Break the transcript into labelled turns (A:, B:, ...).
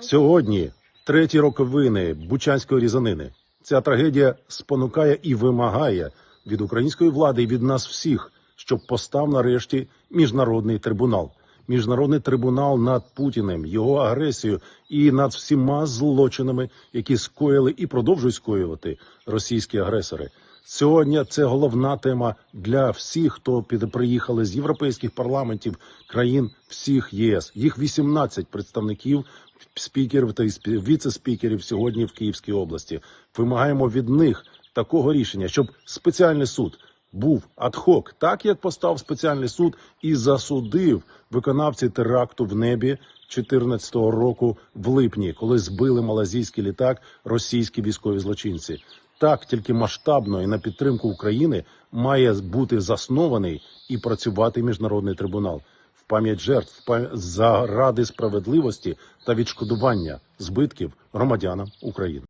A: Сьогодні треті роковини Бучанської різанини. Ця трагедія спонукає і вимагає від української влади і від нас всіх, щоб постав нарешті міжнародний трибунал. Міжнародний трибунал над Путіним, його агресією і над всіма злочинами, які скоїли і продовжують скоювати російські агресори. Сьогодні це головна тема для всіх, хто приїхали з європейських парламентів країн всіх ЄС. Їх 18 представників спікерів та спі- віце-спікерів сьогодні в Київській області. Вимагаємо від них такого рішення, щоб спеціальний суд був адхок, так як постав спеціальний суд і засудив виконавці теракту в небі 2014 року в липні, коли збили малазійський літак російські військові злочинці. Так, тільки масштабно і на підтримку України має бути заснований і працювати міжнародний трибунал в пам'ять жертв, заради справедливості та відшкодування збитків громадянам України.